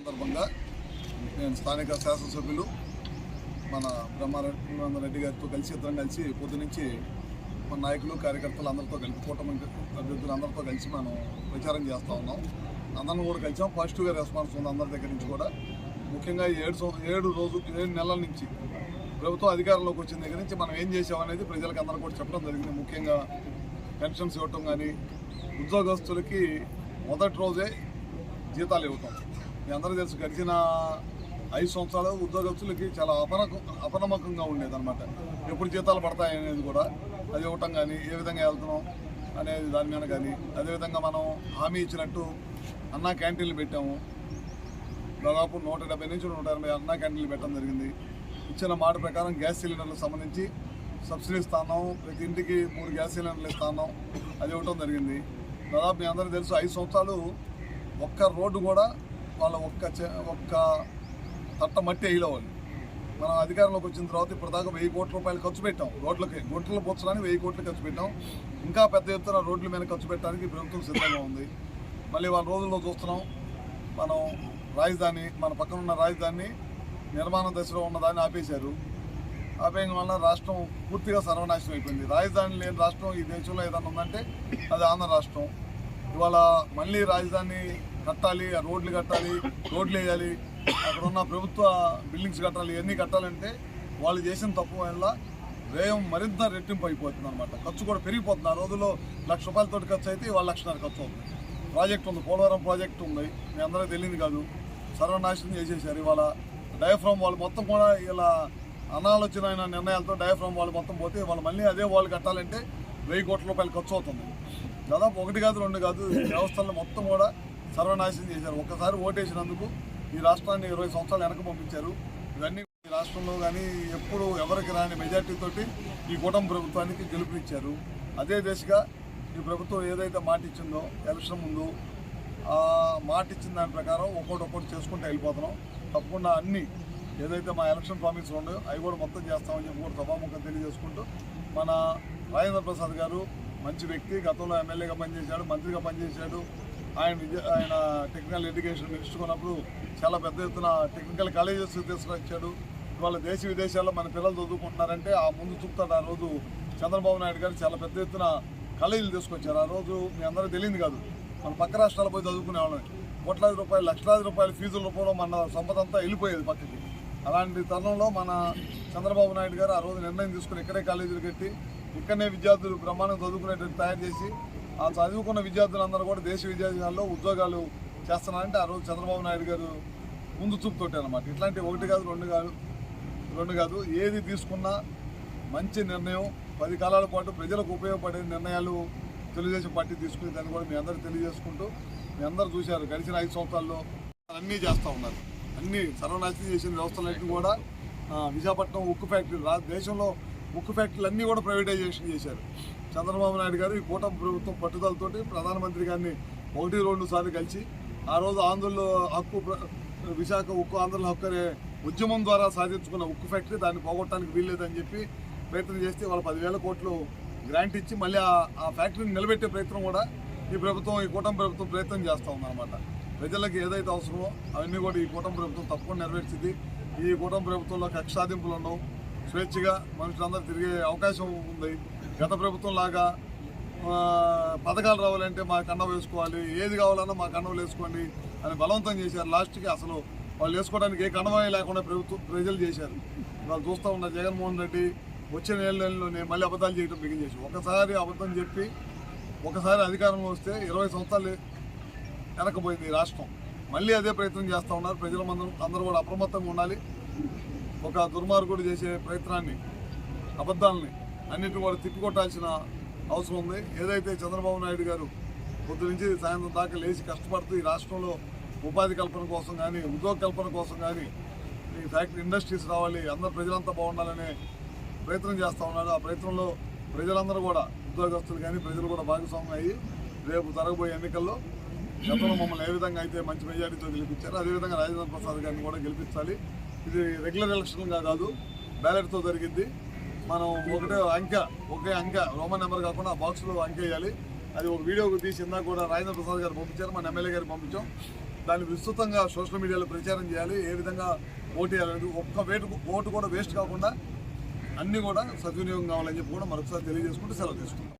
సందర్భంగా నేను స్థానిక శాసనసభ్యులు మన బ్రహ్మారెడ్డి రెడ్డి గారితో కలిసి ఇద్దరం కలిసి పొద్దు నుంచి మన నాయకులు కార్యకర్తలు అందరితో కలిసి కూటమి అభ్యర్థులు అందరితో కలిసి మనం ప్రచారం చేస్తూ ఉన్నాం. అందరం కూడా కలిసాం. పాజిటివ్గా రెస్పాన్స్ ఉంది అందరి దగ్గర నుంచి కూడా. ముఖ్యంగా ఏడు ఏడు రోజు ఏడు నెలల నుంచి ప్రభుత్వం అధికారంలోకి వచ్చిన దగ్గర నుంచి మనం ఏం చేసామనేది ప్రజలకు అందరూ కూడా చెప్పడం జరిగింది. ముఖ్యంగా పెన్షన్స్ ఇవ్వటం కానీ ఉద్యోగస్తులకి మొదటి రోజే జీతాలు ఇవ్వటం. మీ అందరూ తెలుసు గడిచిన ఐదు సంవత్సరాలు ఉద్యోగస్తులకి చాలా అపన అపనమ్మకంగా ఉండేదన్నమాట. ఎప్పుడు జీతాలు పడతాయి అనేది కూడా. అది ఇవ్వటం కానీ ఏ విధంగా వెళ్తున్నాం అనేది దాని మీద కానీ అదేవిధంగా మనం హామీ ఇచ్చినట్టు అన్నా క్యాంటీన్లు పెట్టాము. దాదాపు నూట డెబ్బై నుంచి నూట ఎనభై అన్నా క్యాంటీన్లు పెట్టడం జరిగింది. ఇచ్చిన మాట ప్రకారం గ్యాస్ సిలిండర్లకు సంబంధించి సబ్సిడీ ఇస్తాన్నాం. ప్రతి ఇంటికి మూడు గ్యాస్ సిలిండర్లు ఇస్తాన్నాం. అది ఇవ్వటం జరిగింది. దాదాపు మీ అందరూ తెలుసు ఐదు సంవత్సరాలు ఒక్క రోడ్డు కూడా వాళ్ళ ఒక్క ఒక్క తట్ట మట్టి వేయలేవాళ్ళు మనం అధికారంలోకి వచ్చిన తర్వాత ఇప్పటిదాకా వెయ్యి కోట్ల రూపాయలు ఖర్చు పెట్టాం రోడ్లకి. గుంటలు పోర్చడానికి వెయ్యి కోట్లు ఖర్చు పెట్టాం. ఇంకా పెద్ద ఎత్తున రోడ్ల మీద ఖర్చు పెట్టడానికి ప్రభుత్వం సిద్ధంగా ఉంది. మళ్ళీ వాళ్ళ రోజుల్లో చూస్తున్నాం మనం రాజధాని మన పక్కన ఉన్న రాజధాని నిర్మాణ దశలో ఉన్నదాన్ని ఆపేశారు. ఆపేయడం వల్ల రాష్ట్రం పూర్తిగా సర్వనాశనం అయిపోయింది. రాజధాని లేని రాష్ట్రం ఈ దేశంలో ఏదైనా ఉందంటే అది ఆంధ్ర రాష్ట్రం. ఇవాళ మళ్ళీ రాజధాని కట్టాలి ఆ రోడ్లు కట్టాలి రోడ్లు వేయాలి అక్కడ ఉన్న ప్రభుత్వ బిల్డింగ్స్ కట్టాలి ఇవన్నీ కట్టాలంటే వాళ్ళు చేసిన తప్పు వల్ల వ్యయం మరింత రెట్టింపు అయిపోతుంది అనమాట ఖర్చు కూడా పెరిగిపోతుంది. ఆ రోజుల్లో లక్ష రూపాయలతో ఖర్చు అయితే వాళ్ళ లక్షన్నర ఖర్చు అవుతుంది. ప్రాజెక్ట్ ఉంది పోలవరం ప్రాజెక్ట్ ఉంది. మీ అందరికీ తెలియదు కాదు. సర్వనాశనం చేసేసారు ఇవాళ. డయాఫ్రామ్ వాళ్ళు మొత్తం కూడా ఇలా అనాలోచన నిర్ణయాలతో డయాఫ్రామ్ వాళ్ళు మొత్తం పోతే వాళ్ళు మళ్ళీ అదే వాళ్ళు కట్టాలంటే వెయ్యి కోట్ల రూపాయలు ఖర్చు అవుతుంది. దాదాపు ఒకటి కాదు రెండు కాదు ఈ వ్యవస్థలను మొత్తం కూడా సర్వనాశనం చేశారు. ఒక్కసారి ఓటేసినందుకు ఈ రాష్ట్రాన్ని ఇరవై సంవత్సరాలు వెనక పంపించారు. ఇవన్నీ ఈ రాష్ట్రంలో కానీ ఎప్పుడు ఎవరికి రాని మెజార్టీతోటి ఈ కూటమి ప్రభుత్వానికి గెలుపునిచ్చారు. అదే దిశగా ఈ ప్రభుత్వం ఏదైతే మాట ఇచ్చిందో ఎలక్షన్ ముందు ఆ మాట ఇచ్చిన దాని ప్రకారం ఒక్కొక్కటి ఒక్కొక్కటి చేసుకుంటూ వెళ్ళిపోతున్నాం. తప్పకుండా అన్ని ఏదైతే మా ఎలక్షన్ ప్రామిస్ ఉన్నాయో అవి కూడా మొత్తం చేస్తామని చెప్పి కూడా సభాముఖం తెలియజేసుకుంటూ మన రాజేంద్ర ప్రసాద్ గారు మంచి వ్యక్తి గతంలో ఎమ్మెల్యేగా పనిచేశాడు మంత్రిగా పనిచేశాడు. ఆయన ఆయన టెక్నికల్ ఎడ్యుకేషన్ నేర్చుకున్నప్పుడు చాలా పెద్ద ఎత్తున టెక్నికల్ కాలేజెస్ తీసుకొచ్చాడు. ఇవాళ దేశ విదేశాల్లో మన పిల్లలు చదువుకుంటున్నారంటే ఆ ముందు చూపుతాడు. ఆ రోజు చంద్రబాబు నాయుడు గారు చాలా పెద్ద ఎత్తున కాలేజీలు తీసుకొచ్చారు. ఆ రోజు మీ అందరూ తెలియదు కాదు. మన పక్క రాష్ట్రాలు పోయి చదువుకునే వాళ్ళని కోట్లాది రూపాయలు లక్షలాది రూపాయల ఫీజుల రూపంలో మన సంపద అంతా వెళ్ళిపోయేది పక్కకి. అలాంటి తరుణంలో మన చంద్రబాబు నాయుడు గారు ఆ రోజు నిర్ణయం తీసుకుని ఇక్కడే కాలేజీలు కట్టి ఇక్కడనే విద్యార్థులు బ్రహ్మాండం చదువుకునేటట్టు తయారు చేసి ఆ చదువుకున్న విద్యార్థులందరూ కూడా దేశ విద్యార్థులలో ఉద్యోగాలు చేస్తున్నారంటే ఆ రోజు చంద్రబాబు నాయుడు గారు ముందు చూపుతోటి అనమాట ఇట్లాంటి ఒకటి కాదు రెండు కాదు రెండు కాదు. ఏది తీసుకున్నా మంచి నిర్ణయం. పది కాలాల పాటు ప్రజలకు ఉపయోగపడే నిర్ణయాలు తెలుగుదేశం పార్టీ తీసుకునే దాన్ని కూడా మీ అందరూ తెలియజేసుకుంటూ మీ అందరూ చూశారు. గడిచిన ఐదు సంవత్సరాల్లో అన్నీ చేస్తూ ఉన్నారు. అన్ని సర్వనాశనం చేసిన వ్యవస్థలన్నింటినీ కూడా విశాఖపట్నం ఉక్కు ఫ్యాక్టరీ రా దేశంలో ఉక్కు ఫ్యాక్టరీలు అన్నీ కూడా ప్రైవేటైజేషన్ చేశారు. చంద్రబాబు నాయుడు గారు ఈ కూటమి ప్రభుత్వం పట్టుదలతోటి ప్రధానమంత్రి గారిని ఒకటి రెండు సార్లు కలిసి ఆ రోజు ఆంధ్రలో హక్కు విశాఖ ఉక్కు ఆంధ్రలో హక్కు అనే ఉద్యమం ద్వారా సాధించుకున్న ఉక్కు ఫ్యాక్టరీ దాన్ని పోగొట్టడానికి వీల్లేదని చెప్పి ప్రయత్నం చేస్తే వాళ్ళు పదివేల కోట్లు గ్రాంట్ ఇచ్చి మళ్ళీ ఆ- ఆ ఫ్యాక్టరీని నిలబెట్టే ప్రయత్నం కూడా ఈ ప్రభుత్వం ఈ కూటమి ప్రభుత్వం ప్రయత్నం చేస్తూ ఉందన్నమాట. ప్రజలకు ఏదైతే అవసరమో అవన్నీ కూడా ఈ కూటమి ప్రభుత్వం తప్పకుండా నెరవేర్చింది. ఈ కూటమి ప్రభుత్వంలో కక్ష సాధింపులు ఉండవు. స్వేచ్ఛగా మనుషులందరూ తిరిగే అవకాశం ఉంది. గత ప్రభుత్వం లాగా పథకాలు రావాలంటే మా కండ వేసుకోవాలి. ఏది కావాలన్నా మా కండవలు వేసుకోండి అని బలవంతం చేశారు. లాస్ట్కి అసలు వాళ్ళు వేసుకోవడానికి ఏ కండవే లేకుండా ప్రభుత్వం ప్రజలు చేశారు. వాళ్ళు చూస్తూ ఉన్న జగన్మోహన్ రెడ్డి వచ్చే నెలలోనే మళ్ళీ అబద్ధాలు చేయడం బిగిన్ చేసి ఒకసారి అబద్ధం చెప్పి ఒకసారి అధికారంలో వస్తే ఇరవై సంవత్సరాలు వెనకపోయింది ఈ రాష్ట్రం. మళ్ళీ అదే ప్రయత్నం చేస్తూ ఉన్నారు. ప్రజల మందరం అందరూ కూడా అప్రమత్తంగా ఉండాలి. ఒక దుర్మార్గుడు చేసే ప్రయత్నాన్ని అబద్ధాలని అన్నిటిని కూడా తిప్పికొట్టాల్సిన అవసరం ఉంది. ఏదైతే చంద్రబాబు నాయుడు గారు పొద్దు నుంచి సాయంత్రం దాకా లేచి కష్టపడుతూ ఈ రాష్ట్రంలో ఉపాధి కల్పన కోసం కానీ ఉద్యోగ కల్పన కోసం కానీ ఈ ఫ్యాక్టరీ ఇండస్ట్రీస్ రావాలి అందరు ప్రజలంతా బాగుండాలనే ప్రయత్నం చేస్తూ ఉన్నారు ఆ ప్రయత్నంలో ప్రజలందరూ కూడా ఉద్యోగస్తులు కానీ ప్రజలు కూడా భాగస్వామ్యం అయ్యి రేపు జరగబోయే ఎన్నికల్లో గతంలో మమ్మల్ని ఏ విధంగా అయితే మంచి మెజారిటీతో గెలిపించారు అదేవిధంగా రాజేంద్ర ప్రసాద్ గారిని కూడా గెలిపించాలి. ఇది రెగ్యులర్ ఎలక్షన్ కాదు బ్యాలెట్తో జరిగింది. మనం ఒకటే అంక ఒకే అంక రోమన్ నెంబర్ కాకుండా బాక్స్లో అంక వేయాలి. అది ఒక వీడియోకి తీసి ఇందాక కూడా రాజేంద్ర ప్రసాద్ గారు పంపించారు మన ఎమ్మెల్యే గారికి పంపించాం. దాన్ని విస్తృతంగా సోషల్ మీడియాలో ప్రచారం చేయాలి. ఏ విధంగా ఓటు వేయాలనేది ఒక్క వేటు ఓటు కూడా వేస్ట్ కాకుండా అన్నీ కూడా సద్వినియోగం కావాలని చెప్పి కూడా మరొకసారి తెలియజేసుకుంటూ సెలవు తీసుకుంటాం